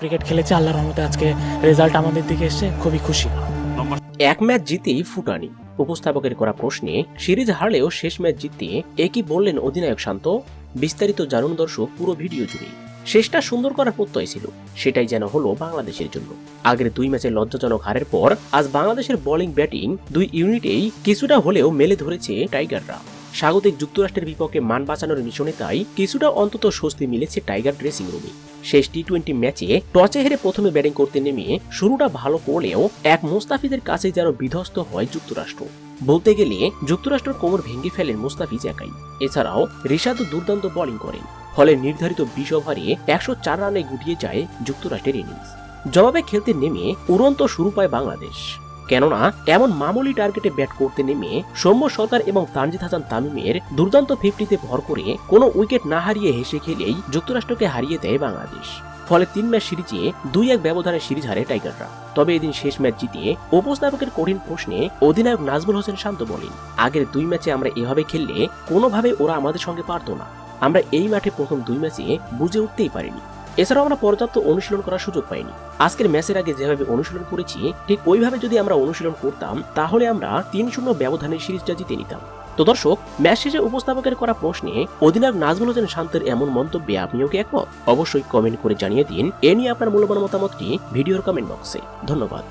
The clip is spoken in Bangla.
ক্রিকেট খেলেছে, আল্লাহর রহমতে আজকে রেজাল্ট আমাদের দিকে এসছে, খুবই খুশি। এক ম্যাচ জিতেই ফুটানি। উপস্থাপকের করা প্রশ্নে, সিরিজ হারলেও শেষ ম্যাচ জিততে একই বললেন অধিনায়ক শান্ত? বিস্তারিত জানুন দর্শক, পুরো ভিডিও জুড়ে শেষটা সুন্দর করার প্রত্যয় ছিল, সেটাই যেন হলো বাংলাদেশের জন্য। আগের দুই ম্যাচে লজ্জাজনক হারের পর, আজ বাংলাদেশের বোলিং ব্যাটিং দুই ইউনিটেই কিছুটা হলেও মেলে ধরেছে টাইগাররা স্বাগতিক যুক্তরাষ্ট্রের বিপক্ষে মান বাঁচানোর মিশনে তাই কিছুটা অন্তত স্বস্তি মিলেছে টাইগার ড্রেসিং রুমে। শেষ টি টোয়েন্টি ম্যাচে টচে হেরে প্রথমে ব্যাটিং করতে নেমে শুরুটা ভালো করলেও এক মুস্তাফিজের কাছে যেন বিধ্বস্ত হয় যুক্তরাষ্ট্র। বলতে গেলে যুক্তরাষ্ট্র কোমর ভেঙে ফেলেন মুস্তাফিজ একাই। এছাড়াও রিশাদও দুর্দান্ত বোলিং করেন, ফলে নির্ধারিত বিশ ওভারে একশো চার রানে গুটিয়ে যায় যুক্তরাষ্ট্রের ইনিংস। জবাবে খেলতে নেমে উড়ন্ত শুরু পায় বাংলাদেশ। কেননা, এমন মামুলি টার্গেটে ব্যাট করতে নেমে সৌম্য সরকার এবং তানজিদ হাসান তামিমের দুর্দান্ত ফিফটিতে ভর করে কোনো উইকেট না হারিয়ে হেসে খেলেই যুক্তরাষ্ট্রকে হারিয়ে দেয় বাংলাদেশ। ফলে তিন ম্যাচ সিরিজে দুই এক ব্যবধানে সিরিজ হারে টাইগাররা। তবে এদিন শেষ ম্যাচ জিতে উপস্থাপকের কঠিন প্রশ্নে অধিনায়ক নাজমুল হোসেন শান্ত বলেন, আগের দুই ম্যাচে আমরা এভাবে খেললে কোনোভাবে ওরা আমাদের সঙ্গে পারতো না। আমরা এই মাঠে প্রথম দুই ম্যাচে বুঝে উঠতেই পারিনি। এছাড়াও আমরা পর্যাপ্ত অনুশীলন করার সুযোগ পাইনি। আজকের ম্যাচের আগে যেভাবে অনুশীলন করেছি, ঠিক ওইভাবে যদি আমরা অনুশীলন করতাম, তাহলে আমরা তিন শূন্য ব্যবধানের সিরিজটা জিতে নিতাম। তো দর্শক, ম্যাচ শেষে উপস্থাপকের করা প্রশ্নে অধিনায়ক নাজমুল হোসেন শান্তের এমন মন্তব্যে আপনিও কি একমত? অবশ্যই কমেন্ট করে জানিয়ে দিন। এ নিয়ে আপনার মূল্যবান মতামতটি ভিডিওর কমেন্ট বক্সে ধন্যবাদ।